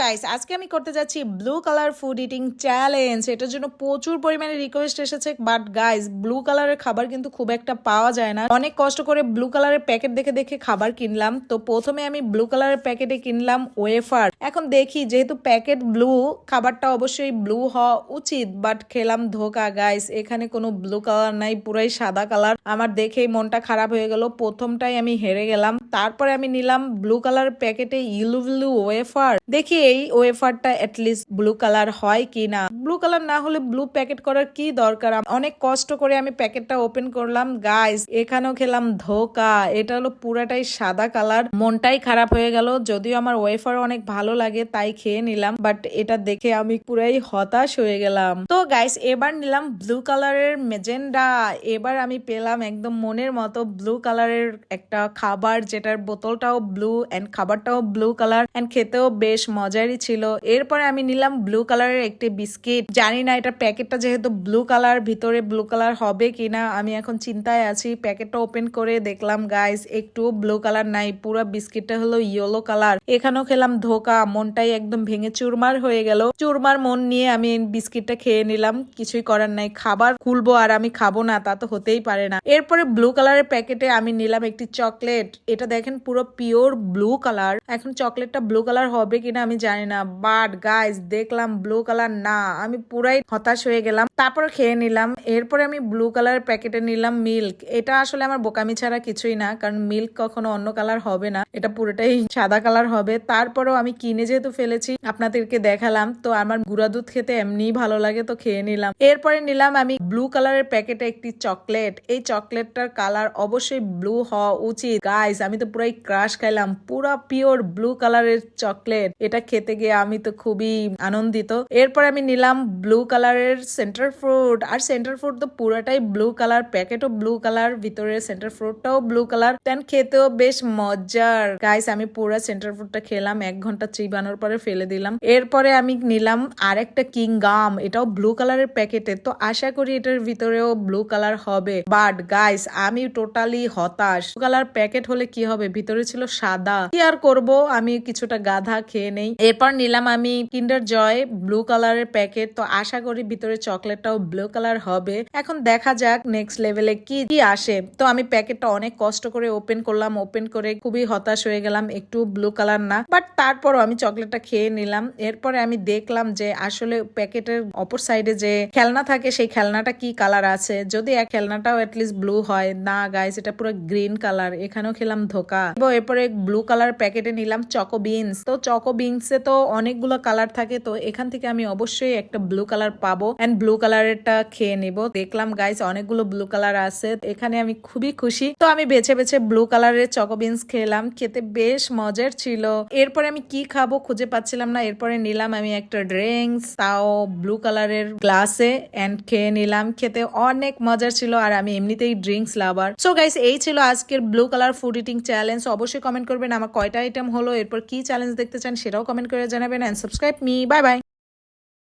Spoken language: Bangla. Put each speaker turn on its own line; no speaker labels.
গাইস আজকে আমি করতে যাচ্ছি blue colour food eating challenge এটার জন্য প্রচুর পরিমাণে রিকোয়েস্ট এসেছে বাট গাইস ব্লু কালারের খাবার কিন্তু খুব একটা পাওয়া যায় না। অনেক কষ্ট করে ব্লু কালারের প্যাকেট দেখে দেখে খাবার কিনলাম। তো প্রথমে আমি ব্লু কালারের প্যাকেটে কিনলাম ওয়েফার এখন দেখি, যেহেতু প্যাকেট ব্লু খাবারটা অবশ্যই ব্লু হওয়া উচিত বাট খেলাম ধোকা গাইস এখানে কোনো ব্লু কালার নাই, পুরাই সাদা কালার আমার দেখেই মনটা খারাপ হয়ে গেল। প্রথমটাই আমি হেরে গেলাম। তারপরে আমি নিলাম ব্লু কালার প্যাকেটে ইলু ব্লু ওয়েফার দেখি এই ওয়েফারটা অ্যাটলিস্ট ব্লু কালার হয় কি না ব্লু কালার না হলে ব্লু প্যাকেট করার কি দরকার? অনেক কষ্ট করে আমি প্যাকেটটা ওপেন করলাম। গাইস এখানেও খেলাম ধোকা। এটা হলো পুরাটাই সাদা কালার মনটাই খারাপ হয়ে গেল। যদিও আমার ওয়েফার অনেক ভালো লাগে, তাই খেয়ে নিলাম। বাট এটা দেখে আমি পুরাই হতাশ হয়ে গেলাম। তো গাইস এবার নিলাম ব্লু কালারের মেজেন্ডা এবার আমি পেলাম একদম মনের মতো ব্লু কালারের একটা খাবার, যেটার বোতলটাও ব্লু এন্ড খাবারটাও ব্লু কালার এন্ড খেতেও বেশ মজারই ছিল। এরপরে আমি নিলাম ব্লু কালারের একটি বিস্কিট। জানি না এটা প্যাকেটটা যেহেতু ব্লু কালার ভিতরে ব্লু কালার হবে কিনা, আমি এখন চিন্তায় আছি। প্যাকেটটা ওপেন করে দেখলাম গাইস একটু ব্লু কালার নাই, পুরো বিস্কিটটা হলো ইয়েলো কালার এখানেও খেলাম ধোকা, মনটাই একদম ভেঙে চুরমার হয়ে গেল। চুরমার মন নিয়ে আমি বিস্কিটটা খেয়ে নিলাম, কিছুই করার নাই। খাবার খুলবো আর আমি খাব না, তা তো হতেই পারে না। এরপরে ব্লু কালারের প্যাকেটে আমি নিলাম একটি চকলেট। এটা দেখেন পুরো পিওর ব্লু কালার এখন চকলেটটা ব্লু কালার হবে কিনা আমি জানি না বাট গাইস দেখলাম ব্লু কালার না। আমি পুরাই হতাশ হয়ে গেলাম, তারপর খেয়ে নিলাম। এরপরে আমি ব্লু কালারের প্যাকেটে নিলাম মিল্ক এটা আসলে আমার বোকামি ছাড়া কিছুই না, কারণ মিল্ক কখনো অন্য কালার হবে না। এটা পুরোটাই সাদা কালার হবে। তারপরেও আমি কিনে যেহেতু ফেলেছি, আপনাদেরকে দেখালাম। তো আমার গুঁড়া দুধ খেতে এমনিই ভালো লাগে, তো খেয়ে নিলাম। এরপরে নিলাম আমি ব্লু কালারের প্যাকেটে একটি চকলেট। এই চকলেটটার কালার অবশ্যই ব্লু হওয়া উচিত। গাইস আমি তো পুরাই ক্রাশ খাইলাম। পুরা পিওর ব্লু কালারের চকলেট। এটা খেতে গিয়ে আমি তো খুবই আনন্দিত। এরপর আমি নিলাম ব্লু কালারের সেন্টার ফ্রুট। আর সেন্টার ফ্রুট তো পুরাটাই ব্লু কালার। প্যাকেটও ব্লু কালার, ভিতরে সেন্টার ফ্রুটটাও ব্লু কালার। দেন খেতেও বেশ মজার। গাইস আমি পুরা সেন্টার ফ্রুটটা খেলাম। এক ঘণ্টা চিবানোর পরে ফেলে দিলাম। এরপরে আমি নিলাম আরেকটা কিং গাম এটাও ব্লু কালারের প্যাকেটে। তো আশা করি এটার ভিতরেও ব্লু কালার হবে। বাট গাইস আমি টোটালি হতাশ। কালার প্যাকেট হলে কি হবে? ভিতরে ছিল সাদা। কি আর করব? আমি কিছুটা গাধা, খেয়ে নেই। এরপর নিলাম আমি কিন্ডার জয় ব্লু কালারের প্যাকেট তো আশা করি ভিতরে চকলেটটাও ব্লু কালার হবে। এখন দেখা যাক নেক্সট লেভেলে কি কি আসে। তো আমি প্যাকেটটা অনেক কষ্ট করে ওপেন করলাম। ওপেন করে খুবই হতাশ হয়ে গেলাম। একটু ব্লু কালার না। বাট তারপরও আমি চকলেটটা খেয়ে নিলাম। এরপরে আমি দেখলাম যে আসলে প্যাকেটের অপর সাইডে যে খেলনা থাকে, সেই খেলনাটা কি কালার আছে? যদি এক খেলনাটাও অ্যাটলিস্ট ব্লু হয়, না গাইস এটা পুরো গ্রিন কালার এখানেও খেলাম ধোকা। এবং এরপরে ব্লু কালার প্যাকেটে নিলাম চকো বিনস তো চকো বিনসে তো অনেকগুলো কালার থাকে, তো এখান থেকে আমি অবশ্যই একটা ব্লু কালার পাবো এন্ড ব্লু কালারেরটা খেয়ে নিব। দেখলাম গাইস অনেকগুলো ব্লু কালার আছে, এখানে আমি খুবই খুশি। তো আমি বেছে বেছে ব্লু কালারের চকো বিনস খেলাম, খেতে বেশ মজার ছিল। এরপরে আমি কি খাব খুঁজে পাচ্ছিলাম না, এরপরে নিলাম আমি একটা ড্রিঙ্কস তাও ব্লু কালারের গ্লাসে এন্ড খেয়ে নিলাম। খেতে অনেক মজার ছিল আর আমি এমনিতেই ড্রিঙ্কস লাভার সো গাইস এই ছিল আজকের blue colour food eating challenge অবশ্যই কমেন্ট করবেন, আমার কয়টা আইটেম হলো, এরপর কি চ্যালেঞ্জ দেখতে চান সেটাও কমেন্ট করে জানাবেন and subscribe me bye bye